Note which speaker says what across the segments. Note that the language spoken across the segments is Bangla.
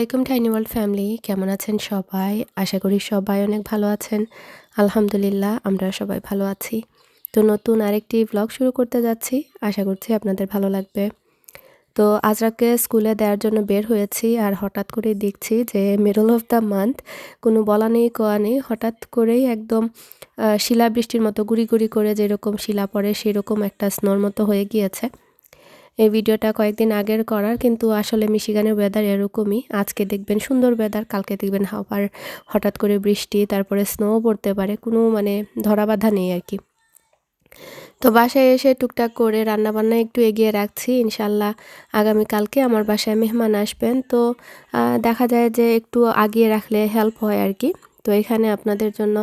Speaker 1: আলাইকুম টাইনি ওয়ার্ল্ড ফ্যামিলি, কেমন আছেন সবাই? আশা করি সবাই অনেক ভালো আছেন। আলহামদুলিল্লাহ আমরা সবাই ভালো আছি। তো নতুন আরেকটি ব্লগ শুরু করতে যাচ্ছি। আশা করছি আপনাদের ভালো লাগবে। তো আজরাকে স্কুলে দেওয়ার জন্য বের হয়েছি আর হঠাৎ করেই দেখছি যে মিডল অফ দ্য মান্থ কোনো বলা নেই, কোয়া নেই, হঠাৎ করেই একদম শিলাবৃষ্টির মতো গুড়ি গুড়ি করে যেরকম শিলা পড়ে, সেরকম একটা স্নোর মতো হয়ে গিয়েছে। এই ভিডিওটা কয়েকদিন আগের করার, কিন্তু আসলে মিশিগানের ওয়েদার এরকমই। আজকে দেখবেন সুন্দর ওয়েদার কালকে দেখবেন আবার হঠাৎ করে বৃষ্টি, তারপরে স্নোও পড়তে পারে, কোনো মানে ধরা বাধা নেই আর কি। তো বাসায় এসে টুকটাক করে রান্নাবান্না একটু এগিয়ে রাখছি ইনশাল্লাহ আগামীকালকে আমার বাসায় মেহমান আসবেন। তো দেখা যায় যে একটু আগিয়ে রাখলে হেল্প হয় আর কি। তো এখানে আপনাদের জন্য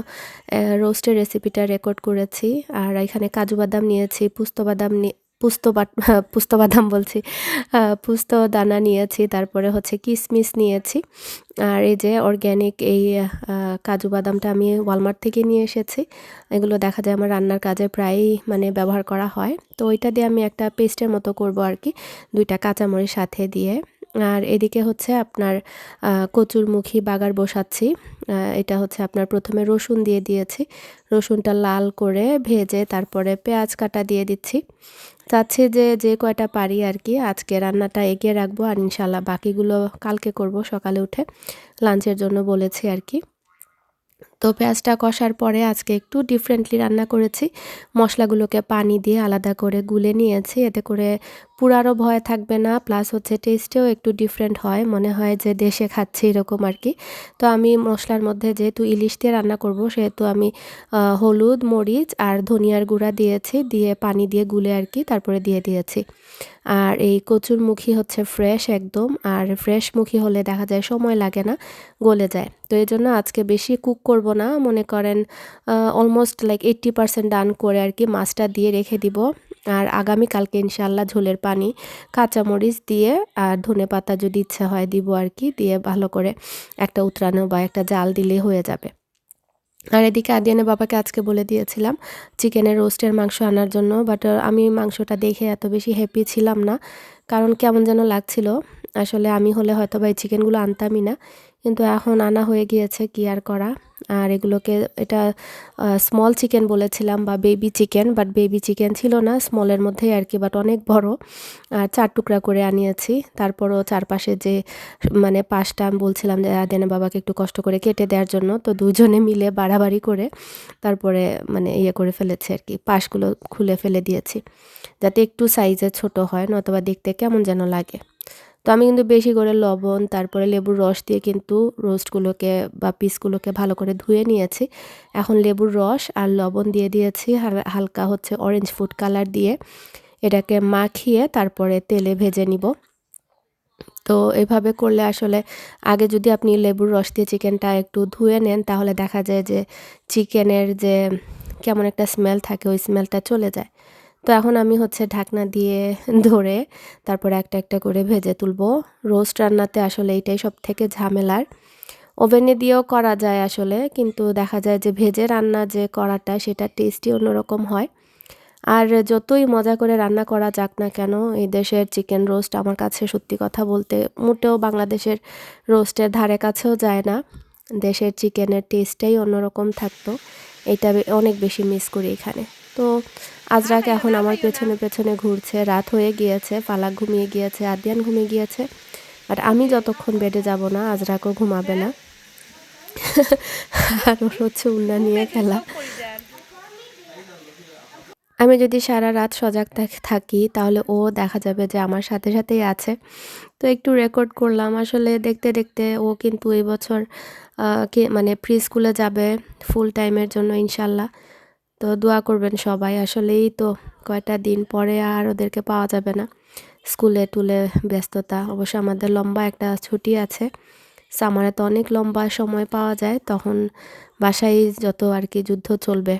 Speaker 1: রোস্টের রেসিপিটা রেকর্ড করেছি, আর এখানে কাজু বাদাম নিয়েছি, পুস্ত বাদাম পুস্ত পুস্তবাদাম বলছি। পুস্ত দানা নিয়েছি, তারপরে হচ্ছে কিশমিশ নিয়েছি। আর এই যে অর্গ্যানিক এই কাজু বাদামটা আমি ওয়ালমার্ট থেকে নিয়ে এসেছি। এগুলো দেখা যায় আমার রান্নার কাজে প্রায়ই মানে ব্যবহার করা হয়। তো ওইটা দিয়ে আমি একটা পেস্টের মতো করব আর কি। দুইটা কাঁচামরিচ সাথে দিয়ে। আর এদিকে হচ্ছে আপনার কচুরমুখী বাগার বসাচ্ছি। এটা হচ্ছে আপনার প্রথমে রসুন দিয়ে দিয়েছি। রসুনটা লাল করে ভেজে তারপরে পেঁয়াজ কাটা দিয়ে দিচ্ছি। চাচ্ছি যে যে কয়টা পারি আর কি, আজকে রান্নাটা এগিয়ে রাখব আর ইনশাল্লাহ বাকিগুলো কালকে করব সকালে উঠে। লাঞ্চের জন্য বলেছি আর কি। তো পেঁয়াজটা কষার পরে আজকে একটু ডিফারেন্টলি রান্না করেছি। মশলাগুলোকে পানি দিয়ে আলাদা করে গুলে নিয়েছি। এতে করে পুরারও ভয় থাকবে না প্লাস হচ্ছে টেস্টেও একটু ডিফারেন্ট হয়। মনে হয় যে দেশে খাচ্ছি এরকম আর কি। তো আমি মশলার মধ্যে যেহেতু ইলিশ দিয়ে রান্না করব, সেহেতু আমি হলুদ, মরিচ আর ধনিয়ার গুঁড়া দিয়েছি, দিয়ে পানি দিয়ে গুলে আর কি, তারপরে দিয়ে দিয়েছি। আর এই কচুর মুখী হচ্ছে ফ্রেশ একদম, আর ফ্রেশ মুখী হলে দেখা যায় সময় লাগে না, গলে যায়। তো এই জন্য আজকে বেশি কুক করব না, মনে করেন almost like eighty percent done করে আর কি মাছটা দিয়ে রেখে দিব। আর আগামীকালকে ইনশাল্লাহ ঝোলের পানি, কাঁচামরিচ দিয়ে আর ধনে পাতা যদি ইচ্ছা হয় দিব আর কি, দিয়ে ভালো করে একটা উতরানো বা একটা জাল দিলে হয়ে যাবে। আর এদিকে আদিয়ানের বাবাকে আজকে বলে দিয়েছিলাম, চিকেনের রোস্টের মাংস আনার জন্য বাট আমি মাংসটা দেখে এত বেশি হ্যাপি ছিলাম না। কারণ কেমন যেন লাগছিল, আসলে আমি হলে হয়তো বা এই চিকেনগুলো আনতামই না। কিন্তু এখন আনা হয়ে গিয়েছে কি আর করা? আর এগুলোকে, এটা স্মল চিকেন বলেছিলাম বা baby chicken but baby chicken ছিল না স্মলের মধ্যেই আর কি বাট অনেক বড়। আর চার টুকরা করে আনিয়েছি। তারপরও চারপাশে যে মানে পাশটা আমি বলছিলাম যে, আদেনা বাবাকে একটু কষ্ট করে কেটে দেওয়ার জন্য, তো দুজনে মিলে বাড়াবাড়ি করে তারপরে মানে ইয়ে করে ফেলেছে আর কি, পাশগুলো খুলে ফেলে দিয়েছি। যাতে একটু সাইজে ছোট হয় নতবা দেখতে কেমন যেন লাগে। তো আমি কিন্তু বেশি করে লবণ, তারপরে লেবুর রস দিয়ে কিন্তু রোস্টগুলোকে বা পিসগুলোকে ভালো করে ধুয়ে নিয়েছি। এখন লেবুর রস আর লবণ দিয়ে দিয়েছি হালকা হচ্ছে অরেঞ্জ ফুড কালার দিয়ে। এটাকে মাখিয়ে তারপরে তেলে ভেজে নিব। তো এভাবে করলে আসলে আগে যদি আপনি লেবুর রস দিয়ে চিকেনটা একটু ধুয়ে নেন, তাহলে দেখা যায় যে চিকেনের যে কেমন একটা স্মেল থাকে, ওই স্মেলটা চলে যায়। তো এখন আমি হচ্ছে ঢাকনা দিয়ে ধরে তারপরে একটা একটা করে ভেজে তুলবো। রোস্ট রান্নাতে আসলে এইটাই সব থেকে ঝামেলার। ওভেনে দিয়েও করা যায় আসলে, কিন্তু দেখা যায় যে ভেজে রান্না যে করাটা সেটা টেস্টই অন্যরকম হয়। আর যতই মজা করে রান্না করা যাক না কেন, এই দেশের চিকেন রোস্ট আমার কাছে সত্যি কথা বলতে মোটেও বাংলাদেশের রোস্টের ধারে কাছেও যায় না। দেশের চিকেনের টেস্টটাই অন্যরকম থাকতো। এটা অনেক বেশি মিস করি এখানে। তো আজরাকে এখন আমার পেছনে পেছনে ঘুরছে। রাত হয়ে গিয়েছে পালাক ঘুমিয়ে গিয়েছে, আদিয়ান ঘুমিয়ে গিয়েছে। বাট আমি যতক্ষণ বেডে যাব না, আজরাকেও ঘুমাবে না। আর ওর হচ্ছে উন্না নিয়ে খেলা। আমি যদি সারা রাত সজাগ থাকি তাহলে ও দেখা যাবে যে আমার সাথে সাথেই আছে। তো একটু রেকর্ড করলাম। আসলে দেখতে দেখতে ও কিন্তু এই বছর মানে প্রি স্কুলে যাবে ফুল টাইমের জন্য, ইনশাল্লাহ। তো দোয়া করবেন সবাই। আসলেই তো কয়টা দিন পরে আর ওদেরকে পাওয়া যাবে না। স্কুলে টুলে ব্যস্ততা। অবশ্য আমাদের লম্বা একটা ছুটি আছে। সামারে তো অনেক লম্বা সময় পাওয়া যায়। তখন বাসায় যত আর কি যুদ্ধ চলবে।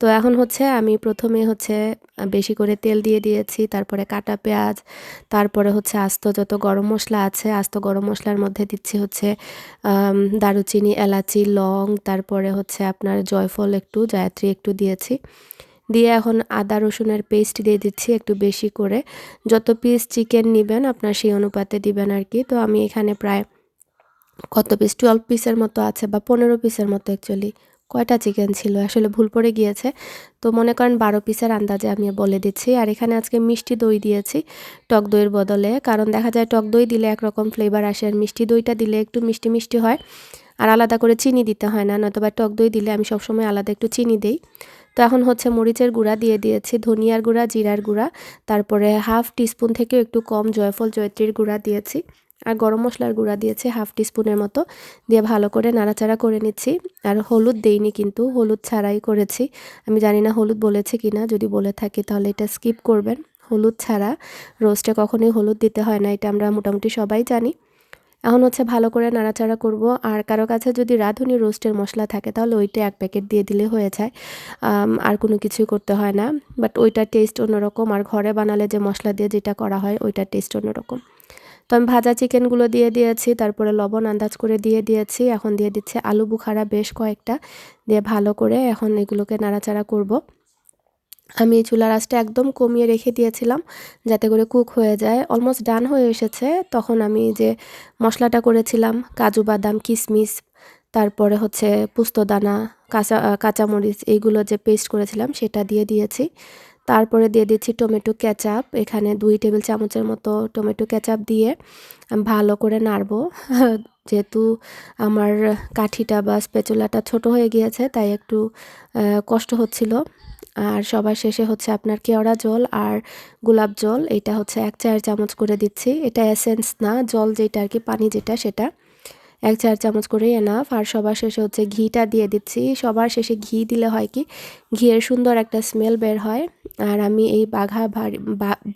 Speaker 1: তো এখন হচ্ছে আমি প্রথমে হচ্ছে বেশি করে তেল দিয়ে দিয়েছি, তারপরে কাটা পেঁয়াজ, তারপরে হচ্ছে আস্ত যত গরম মশলা আছে, আস্ত গরম মশলার মধ্যে দিচ্ছি হচ্ছে দারুচিনি, এলাচি, লং, তারপরে হচ্ছে আপনার জয়ফল একটু, জায়ত্রী একটু দিয়েছি। দিয়ে এখন আদা রসুনের পেস্ট দিয়ে দিচ্ছি একটু বেশি করে। যত পিস চিকেন নেবেন আপনার সেই অনুপাতে দিবেন আর কি তো আমি এখানে প্রায় কত পিস টুয়েলভ পিসের মতো আছে বা পনেরো পিসের মতো অ্যাকচুয়ালি কয়টা চিকেন ছিল? আসলে ভুল পড়ে গিয়েছে। তো মনে করেন বারো পিসের আন্দাজে আমি বলে দিচ্ছি। আর এখানে আজকে মিষ্টি দই দিয়েছি টক দইয়ের বদলে। কারণ দেখা যায় টক দই দিলে একরকম ফ্লেভার আসে আর মিষ্টি দইটা দিলে একটু মিষ্টি মিষ্টি হয়। আর আলাদা করে চিনি দিতে হয় না নয়তো বা টক দই দিলে আমি সবসময় আলাদা একটু চিনি দিই। তো এখন হচ্ছে মরিচের গুঁড়া দিয়ে দিয়েছি, ধনিয়ার গুঁড়া, জিরার গুঁড়া। তারপরে হাফ টিস্পুন থেকেও একটু কম জয়ফল, জয়ত্রীর গুঁড়া দিয়েছি। আর গরম মশলার গুঁড়া দিয়েছে হাফ টিস্পুনের মতো। দিয়ে ভালো করে নাড়াচাড়া করে নিচ্ছি। আর হলুদ দেইনি কিন্তু, হলুদ ছাড়াই করেছি। আমি জানি না হলুদ বলেছে কি না যদি বলে থাকি তাহলে এটা স্কিপ করবেন। হলুদ ছাড়া রোস্টে কখনোই হলুদ দিতে হয় না, এটা আমরা মোটামুটি সবাই জানি। এখন হচ্ছে ভালো করে নাড়াচাড়া করব। আর কারও কাছে যদি রাঁধুনি রোস্টের মশলা থাকে, তাহলে ওইটা এক প্যাকেট দিয়ে দিলে হয়ে যায়। আর কোনো কিছুই করতে হয় না। বাট ওইটার টেস্ট অন্যরকম। আর ঘরে বানালে যে মশলা দিয়ে যেটা করা হয়, ওইটার টেস্ট অন্যরকম। তো আমি ভাজা চিকেনগুলো দিয়ে দিয়েছি, তারপরে লবণ আন্দাজ করে দিয়ে দিয়েছি, এখন দিয়ে দিচ্ছে আলু বুখারা বেশ কয়েকটা, দিয়ে ভালো করে এখন এগুলোকে নাড়াচাড়া করব। আমি চুলার আঁচটা একদম কমিয়ে রেখে দিয়েছিলাম যাতে করে কুক হয়ে যায়। অলমোস্ট ডান হয়ে এসেছে, তখন আমি যে মশলাটা করেছিলাম, কাজু বাদাম, কিশমিশ, তারপরে হচ্ছে পুস্তদানা কাঁচা, কাঁচামরিচ, এইগুলো যে পেস্ট করেছিলাম সেটা দিয়ে দিয়েছি। তারপরে দিয়ে দিচ্ছি টমেটো ক্যাচাপ এখানে দুই টেবিল চামচের মতো টমেটো ক্যাচাপ দিয়ে ভালো করে নাড়বো। যেহেতু আমার কাঠিটা বা স্পেচুলাটা ছোট হয়ে গিয়েছে, তাই একটু কষ্ট হচ্ছিল। আর সবার শেষে হচ্ছে আপনার কেওড়া জল আর গোলাপ জল। এটা হচ্ছে এক চায়ের চামচ করে দিচ্ছি। এটা এসেন্স না, জল যেটা আর কি, পানি যেটা, সেটা। এক চার চামচ করে এনাফ আর সবার শেষে হচ্ছে ঘিটা দিয়ে দিচ্ছি। সবার শেষে ঘি দিলে হয় কি, ঘিয়ের সুন্দর একটা স্মেল বের হয়। আর আমি এই বাঘা বাড়ি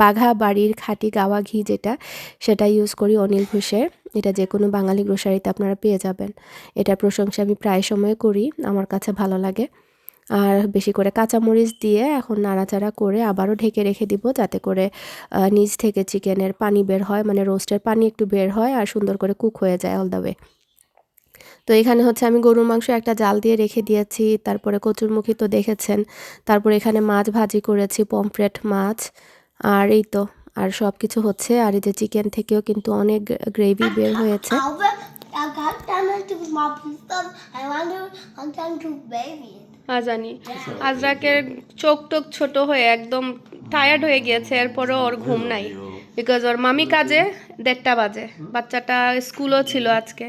Speaker 1: বাঘা বাড়ির খাঁটি গাওয়া ঘি যেটা, সেটা ইউজ করি অনিল ঘোষের। এটা যে কোনো বাঙালি গ্রোসারিতে আপনারা পেয়ে যাবেন। এটা প্রশংসা আমি প্রায় সময় করি। আমার কাছে ভালো লাগে। আর বেশি করে কাঁচামরিচ দিয়ে এখন নাড়াচাড়া করে আবারও ঢেকে রেখে দিব যাতে করে নিচ থেকে চিকেনের পানি বের হয়। মানে রোস্টের পানি একটু বের হয় আর সুন্দর করে কুক হয়ে যায় অল দ্য ওয়ে তো এখানে হচ্ছে আমি গরুর মাংস একটা জাল দিয়ে রেখে দিয়েছি তারপরে কচুরমুখী তো দেখেছেন। তারপরে এখানে মাছ ভাজি করেছি পমফ্রেট মাছ আর এই তো আর সব কিছু হচ্ছে আর এই যে চিকেন থেকেও কিন্তু অনেক গ্রেভি বের হয়েছে।
Speaker 2: জানি আজরাকের চোখ টোক ছোট হয়ে একদম টায়ার্ড হয়ে গিয়েছে এরপরও ওর ঘুম নাই। বিকজ ওর মামি কাজে দেড়টা বাজে বাচ্চাটা স্কুলও ছিল আজকে।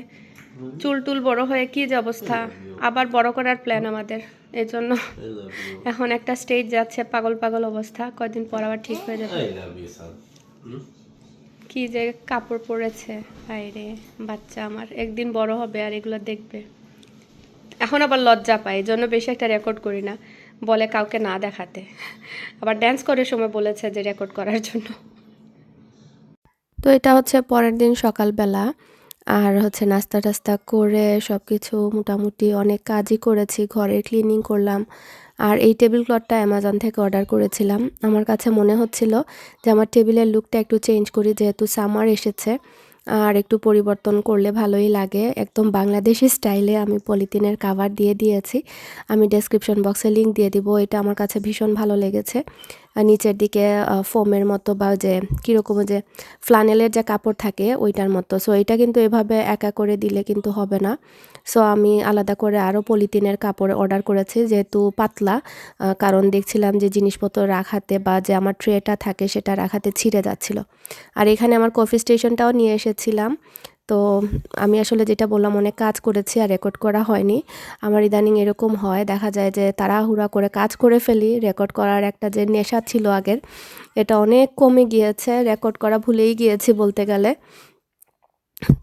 Speaker 2: চুল টুল বড় হয়ে কি যে অবস্থা? আবার বড় করার প্ল্যান আমাদের। এই জন্য এখন একটা স্টেজ যাচ্ছে পাগল পাগল অবস্থা। কয়দিন পর আবার ঠিক হয়ে যাবে। কি যে কাপড় পরেছে। বাইরে বাচ্চা আমার। একদিন বড় হবে আর এগুলো দেখবে। এখন আবার লজ্জা পাই এই জন্য বেশি একটা রেকর্ড করি না। বলে কাউকে না দেখাতে। আবার ড্যান্স করার সময় বলেছে যে রেকর্ড করার জন্য।
Speaker 1: তো এটা হচ্ছে পরের দিন সকালবেলা। আর হচ্ছে নাস্তা টাস্তা করে সব কিছু মোটামুটি অনেক কাজই করেছি, ঘরের ক্লিনিং করলাম। আর এই টেবিল ক্লথটা অ্যামাজন থেকে অর্ডার করেছিলাম। আমার কাছে মনে হচ্ছিল যে আমার টেবিলের লুকটা একটু চেঞ্জ করি, যেহেতু সামার এসেছে। আর একটু পরিবর্তন করলে ভালোই লাগে। একদম বাংলাদেশি স্টাইলে আমি পলিথিনের কাভার দিয়ে দিয়েছি। আমি ডেসক্রিপশন বক্সে লিঙ্ক দিয়ে দিব। এটা আমার কাছে ভীষণ ভালো লেগেছে। নিচের দিকে ফোমের মতো বা যে কীরকম যে ফ্লানেলের যে কাপড় থাকে, ওইটার মতো। সো এটা কিন্তু এভাবে একা করে দিলে কিন্তু হবে না। সো আমি আলাদা করে আরও পলিথিনের কাপড় অর্ডার করেছি, যেহেতু পাতলা। কারণ দেখছিলাম যে জিনিসপত্র রাখাতে বা যে আমার ট্রেটা থাকে সেটা রাখাতে ছিঁড়ে যাচ্ছিল। আর এখানে আমার কফি স্টেশনটাও নিয়ে এসেছিলাম। তো আমি আসলে যেটা বললাম, অনেক কাজ করেছি আর রেকর্ড করা হয়নি। আমার ইদানিং এরকম হয়, দেখা যায় যে তাড়াহুড়া করে কাজ করে ফেলি। রেকর্ড করার একটা যে নেশা ছিল আগের, এটা অনেক কমে গিয়েছে। রেকর্ড করা ভুলেই গিয়েছি বলতে গেলে।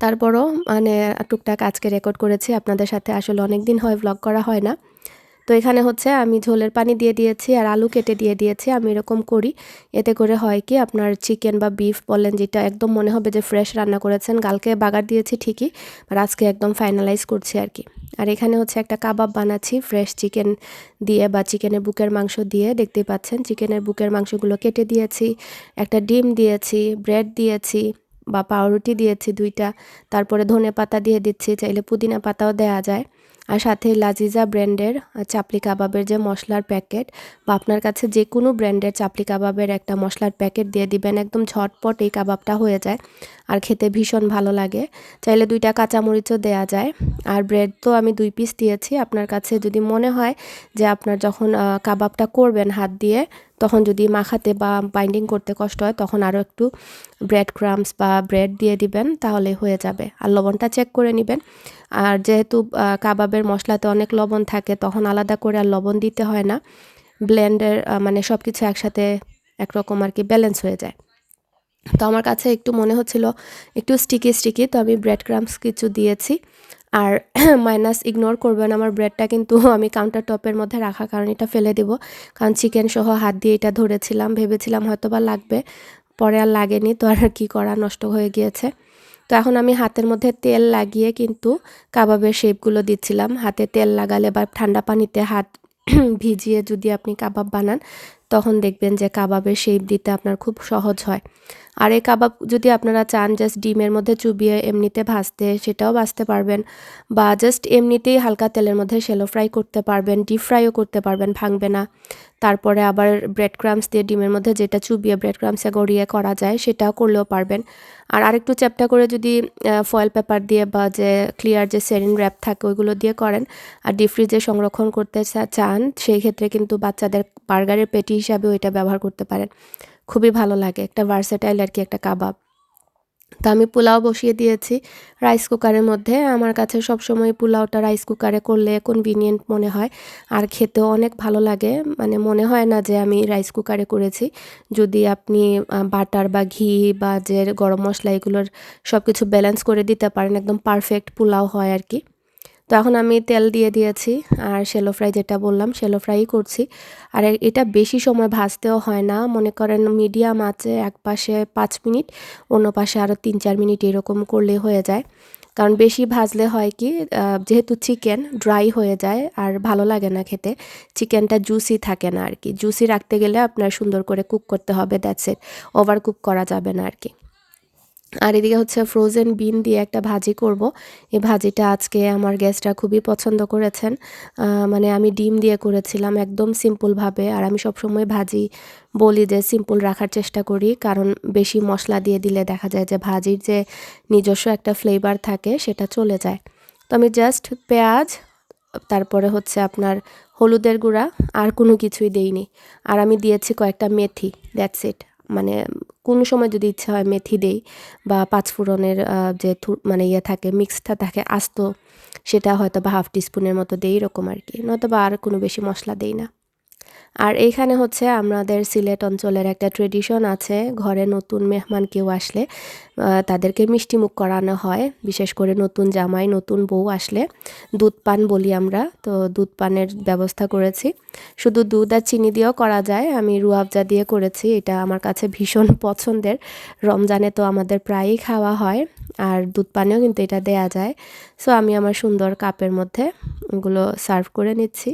Speaker 1: তারপরও মানে টুকটাক আজকে রেকর্ড করেছি। আপনাদের সাথে আসলে অনেক দিন হয় ব্লগ করা হয় না। তো এখানে হচ্ছে আমি ঝোলের পানি দিয়ে দিয়েছি আর আলু কেটে দিয়ে দিয়েছি। আমি এরকম করি। এতে করে হয় কি আপনার চিকেন বা বিফ বলেন যেটা একদম মনে হবে যে ফ্রেশ রান্না করেছেন। কালকে বাগার দিয়েছি ঠিকই আর আজকে একদম ফাইনালাইজ করছি আর কি। আর এখানে হচ্ছে একটা কাবাব বানাচ্ছি ফ্রেশ চিকেন দিয়ে বা চিকেনের বুকের মাংস দিয়ে। দেখতেই পাচ্ছেন চিকেনের বুকের মাংসগুলো কেটে দিয়েছি। একটা ডিম দিয়েছি ব্রেড দিয়েছি। বা পাউরুটি দিয়েছি দুইটা, তারপরে ধনে পাতা দিয়ে দিচ্ছি, চাইলে পুদিনা পাতাও দেওয়া যায়। আর সাথে লাজিজা ব্র্যান্ডের চাপলি কাবাবের যে মশলার প্যাকেট, বা আপনার কাছে যে কোনো ব্র্যান্ডের চাপলি কাবাবের একটা মশলার প্যাকেট দিয়ে দিবেন, একদম ঝটপট এই কাবাবটা হয়ে যায় আর খেতে ভীষণ ভালো লাগে। চাইলে দুইটা কাঁচামরিচও দেয়া যায়। আর ব্রেড তো আমি দুই পিস দিয়েছি, আপনার কাছে যদি মনে হয় যে আপনার যখন কাবাবটা করবেন হাত দিয়ে তখন যদি মাখাতে বা বাইন্ডিং করতে কষ্ট হয়, তখন আরও একটু ব্রেড ক্রামস বা ব্রেড দিয়ে দিবেন, তাহলে হয়ে যাবে। আর লবণটা চেক করে নেবেন। আর যেহেতু কাবাবের মশলাতে অনেক লবণ থাকে, তখন আলাদা করে আর লবণ দিতে হয় না। ব্লেন্ডের মানে সব কিছু একসাথে একরকম আর কি ব্যালেন্স হয়ে যায়। তো আমার কাছে একটু মনে হচ্ছিল, একটু স্টিকি স্টিকি তো আমি ব্রেড ক্রামস কিছু দিয়েছি। আর মাইনাস ইগনোর করবেন আমার ব্রেডটা কিন্তু আমি কাউন্টার টপের মধ্যে রাখা, কারণ এটা ফেলে দেব। কারণ চিকেন সহ হাত দিয়ে এটা ধরেছিলাম, ভেবেছিলাম হয়তো বা লাগবে। পরে আর লাগেনি, তো আর কি করা, নষ্ট হয়ে গিয়েছে। তো এখন আমি হাতের মধ্যে তেল লাগিয়ে কিন্তু কাবাবের শেপগুলো দিচ্ছিলাম। হাতে তেল লাগালে বা ঠান্ডা পানিতে হাত ভিজিয়ে যদি আপনি কাবাব বানান, তখন দেখবেন যে কাবাবের শেপ দিতে আপনার খুব সহজ হয়। আর এই কাবাব যদি আপনারা চান জাস্ট ডিমের মধ্যে চুবিয়ে এমনিতে ভাজতে, সেটাও ভাজতে পারবেন। বা জাস্ট এমনিতেই হালকা তেলের মধ্যে শ্যালো ফ্রাই করতে পারবেন ডিপ ফ্রাইও করতে পারবেন, ভাঙবে না। তারপরে আবার ব্রেড ক্রামস দিয়ে ডিমের মধ্যে যেটা চুবিয়ে ব্রেড ক্রামসে গড়িয়ে করা যায়, সেটাও করলেও পারবেন। আর আরেকটু চ্যাপটা করে যদি ফয়েল পেপার দিয়ে বা যে ক্লিয়ার যে সেরিন র্যাপ থাকে, ওইগুলো দিয়ে করেন। আর ডিপ ফ্রিজে সংরক্ষণ করতে চান, সেই ক্ষেত্রে কিন্তু বাচ্চাদের বার্গারের পেটি হিসাবে ওইটা ব্যবহার করতে পারেন। খুবই ভালো লাগে। একটা ভার্সেটাইল আর কি একটা কাবাব। তো আমি পোলাও বসিয়ে দিয়েছি রাইস কুকারের মধ্যে। আমার কাছে সবসময় পোলাওটা রাইস কুকারে করলে কনভিনিয়েন্ট মনে হয়। আর খেতেও অনেক ভালো লাগে। মানে মনে হয় না যে আমি রাইস কুকারে করেছি। যদি আপনি বাটার বা ঘি বা যে গরম মশলা এগুলোর সব কিছু ব্যালেন্স করে দিতে পারেন, একদম পারফেক্ট পোলাও হয় আর কি। তো এখন আমি তেল দিয়ে দিয়েছি আর শেলো ফ্রাই যেটা বললাম শেলো ফ্রাই করছি। আর এটা বেশি সময় ভাজতেও হয় না, মনে করেন মিডিয়াম আছে এক পাশে পাঁচ মিনিট, অন্য পাশে আরও তিন চার মিনিট এরকম করলে হয়ে যায়। কারণ বেশি ভাজলে হয় কি যেহেতু চিকেন ড্রাই হয়ে যায় আর ভালো লাগে না খেতে চিকেনটা জুসি থাকে না আর কি। জুসি রাখতে গেলে আপনার সুন্দর করে কুক করতে হবে দ্যাটস ইট ওভার কুক করা যাবে না আর কি। আর এদিকে হচ্ছে ফ্রোজেন বিন দিয়ে একটা ভাজি করব। এই ভাজিটা আজকে আমার গেস্টরা খুবই পছন্দ করেছেন। মানে আমি ডিম দিয়ে করেছিলাম একদম সিম্পলভাবে আর আমি সবসময় ভাজি বলি যে সিম্পল রাখার চেষ্টা করি। কারণ বেশি মশলা দিয়ে দিলে দেখা যায় যে ভাজির যে নিজস্ব একটা ফ্লেভার থাকে সেটা চলে যায়। তো আমি জাস্ট পেঁয়াজ, তারপরে হচ্ছে আপনার হলুদের গুঁড়া আর কোনো কিছুই দেইনি। আর আমি দিয়েছি কয়েকটা মেথি দ্যাটস ইট মানে কোনো সময় যদি ইচ্ছা হয় মেথি দেই বা পাঁচফোড়নের যে মানে ইয়ে থাকে, মিক্সটা থাকে, আস্ত, সেটা হয়তো বা হাফ টিস্পুনের মতো দেই, এরকম আর কি। নয়তো বা আর কোনো বেশি মশলা দেই না। আর এইখানে হচ্ছে আমাদের সিলেট অঞ্চলের একটা ট্রেডিশন আছে, ঘরে নতুন মেহমান কেউ আসলে তাদেরকে মিষ্টি মুখ করানো হয়, বিশেষ করে নতুন জামাই, নতুন বউ আসলে। দুধ পান বলি আমরা, তো দুধ পানের ব্যবস্থা করেছি। শুধু দুধ আর চিনি দিয়েও করা যায়, আমি রুয়াবজা দিয়ে করেছি, এটা আমার কাছে ভীষণ পছন্দের। রমজানে তো আমাদের প্রায়ই খাওয়া হয়, আর দুধ পানেও কিন্তু এটা দেয়া যায়। সো আমি আমার সুন্দর কাপের মধ্যে এগুলো সার্ভ করে নিচ্ছি।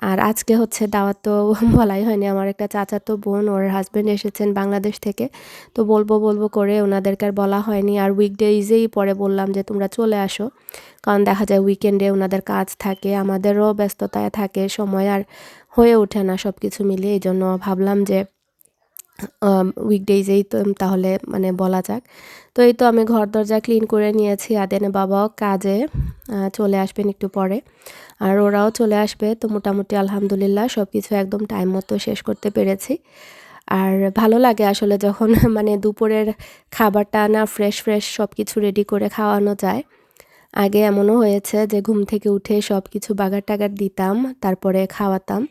Speaker 1: আর আজকে হচ্ছে দাওয়াত তো বলাই হয়নি। আমার একটা চাচাতো বোন, ওর হাজব্যান্ড এসেছেন বাংলাদেশ থেকে। তো বলব বলব করে ওনাদেরকে আর বলা হয়নি। আর উইকডেইজেই পরে বললাম যে, তোমরা চলে আসো। কারণ দেখা যায় উইকেন্ডে ওনাদের কাজ থাকে, আমাদেরও ব্যস্ততায় থাকে, সময় আর হয়ে ওঠে না সব কিছু মিলিয়ে। এই জন্য ভাবলাম যে উইকডেজেই তো তাহলে মানে বলা যাক। তো এই তো আমি ঘর দরজা ক্লিন করে নিয়েছি, আদেনে বাবাও কাজে চলে আসবেন একটু পরে। আর ওরাও চলে আসবে, তো মোটামুটি আলহামদুলিল্লাহ সব কিছু একদম টাইম মতো শেষ করতে পেরেছি। আর ভালো লাগে আসলে যখন মানে দুপুরের খাবারটা না ফ্রেশ ফ্রেশ সব কিছু রেডি করে খাওয়ানো যায়। আগে এমনও হয়েছে যে ঘুম থেকে উঠে সব কিছু বাগার টাগার দিতাম, তারপরে খাওয়াতাম।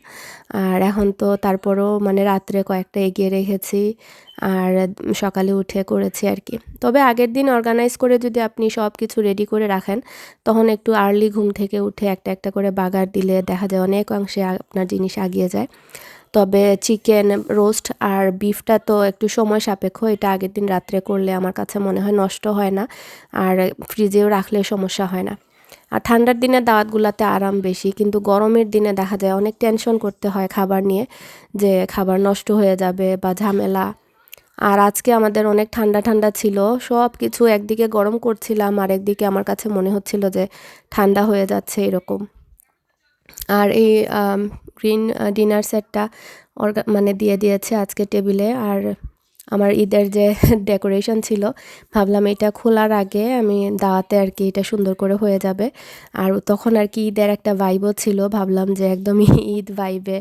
Speaker 1: আর এখন তো তারপরও মানে রাত্রে কয়েকটা এগিয়ে রেখেছি আর সকালে উঠে করেছি আর কি। তবে আগের দিন অর্গানাইজ করে যদি আপনি সব কিছু রেডি করে রাখেন, তখন একটু আর্লি ঘুম থেকে উঠে একটা একটা করে বাগার দিলে দেখা যায় অনেক অংশে আপনার জিনিস আগিয়ে যায়। তবে চিকেন রোস্ট আর বিফটা তো একটু সময় সাপেক্ষ, এটা আগের দিন রাত্রে করলে আমার কাছে মনে হয় নষ্ট হয় না, আর ফ্রিজেও রাখলে সমস্যা হয় না। আর ঠান্ডার দিনে দাওয়াতগুলোতে আরাম বেশি, কিন্তু গরমের দিনে দেখা যায় অনেক টেনশন করতে হয় খাবার নিয়ে, যে খাবার নষ্ট হয়ে যাবে বা ঝামেলা। আর আজকে আমাদের অনেক ঠান্ডা ঠান্ডা ছিল সব কিছু একদিকে গরম করছিলাম আর একদিকে আমার কাছে মনে হচ্ছিল যে ঠান্ডা হয়ে যাচ্ছে এরকম। আর এই গ্রিন ডিনার সেটটা অর্গা মানে দিয়ে দিয়েছে আজকে টেবিলে। আর আমার ঈদের যে ডেকোরেশন ছিল, ভাবলাম এটা খোলার আগে আমি দাওয়াতে আর কি এটা সুন্দর করে হয়ে যাবে। আর তখন আর কি ঈদের একটা ভাইবও ছিল, ভাবলাম যে একদমই ঈদ ভাইবে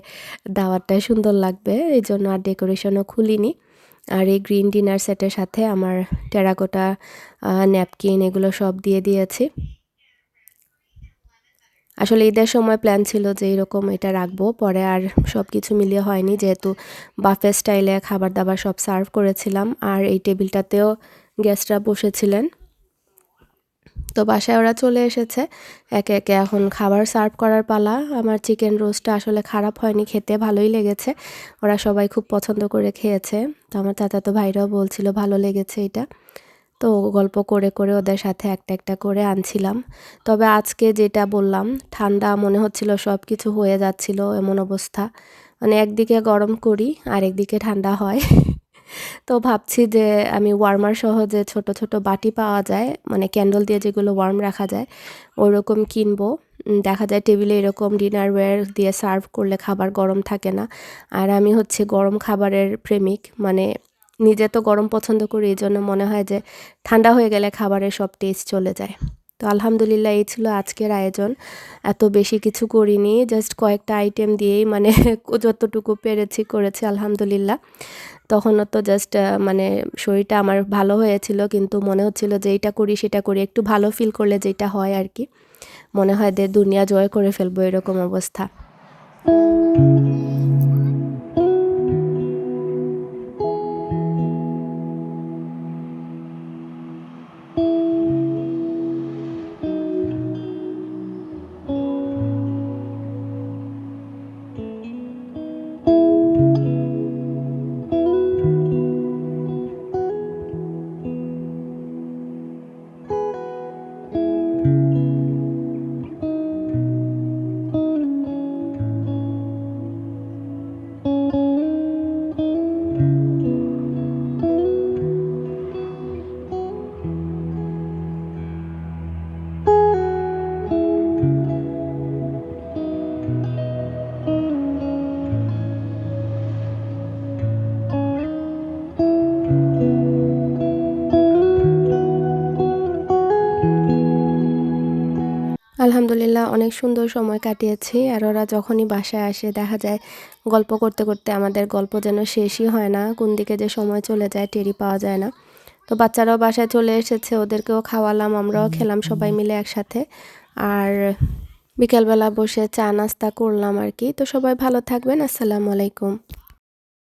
Speaker 1: দাওয়াতটাই সুন্দর লাগবে, এই জন্য আর ডেকোরেশনও খুলিনি। আর এই গ্রিন ডিনার সেটের সাথে আমার টেরাকোটা ন্যাপকিন এগুলো সব দিয়ে দিয়েছি। আসলে ঈদের সময় প্ল্যান ছিল যে এরকম এটা রাখব, পরে আর সব কিছু মিলিয়ে হয়নি যেহেতু বাফে স্টাইলে খাবার দাবার সব সার্ভ করেছিলাম আর এই টেবিলটাতেও গেস্টরা বসেছিলেন। তো বাসায় ওরা চলে এসেছে, একে একে এখন খাবার সার্ভ করার পালা। আমার চিকেন রোস্টটা আসলে খারাপ হয়নি, খেতে ভালোই লেগেছে, ওরা সবাই খুব পছন্দ করে খেয়েছে। তো আমার চাচাতো ভাইরাও বলছিল, ভালো লেগেছে এটা। তো গল্প করে করে ওদের সাথে একটা একটা করে আনছিলাম। তবে আজকে যেটা বললাম, ঠান্ডা মনে হচ্ছিল সব কিছু হয়ে যাচ্ছিল এমন অবস্থা। মানে একদিকে গরম করি আর একদিকে ঠান্ডা হয়। তো ভাবছি যে আমি ওয়ার্মার সহ যে ছোট ছোট বাটি পাওয়া যায় মানে ক্যান্ডেল দিয়ে যেগুলো ওয়ার্ম রাখা যায় ওরকম কিনবো। দেখা যায় টেবিলে এরকম ডিনার ডিনারওয়্যার দিয়ে সার্ভ করলে খাবার গরম থাকে না। আর আমি হচ্ছে গরম খাবারের প্রেমিক মানে নিজে তো গরম পছন্দ করি, এই জন্য মনে হয় যে ঠান্ডা হয়ে গেলে খাবারের সব টেস্ট চলে যায়। তো আলহামদুলিল্লাহ, এই ছিল আজকের আয়োজন। এত বেশি কিছু করিনি জাস্ট কয়েকটা আইটেম দিয়েই মানে যতটুকু পেরেছি করেছি, আলহামদুলিল্লাহ। তখনও তো জাস্ট মানে শরীরটা আমার ভালো হয়েছিল, কিন্তু মনে হচ্ছিল যে এইটা করি, সেটা করি, একটু ভালো ফিল করলে যেটা হয় আর কি। মনে হয় যে দুনিয়া জয় করে ফেলব, এরকম অবস্থা। আলহামদুলিল্লাহ অনেক সুন্দর সময় কাটিয়েছি। আর ওরা যখনই বাসায় আসে দেখা যায় গল্প করতে করতে আমাদের গল্প যেন শেষই হয় না কোন দিকে যে সময় চলে যায় টেরি পাওয়া যায় না। তো বাচ্চারাও বাসায় চলে এসেছে ওদেরকেও খাওয়ালাম আমরাও খেলাম সবাই মিলে একসাথে। আর বিকেলবেলা বসে চা নাস্তা করলাম আর কি। তো সবাই ভালো থাকবেন আসসালামু আলাইকুম।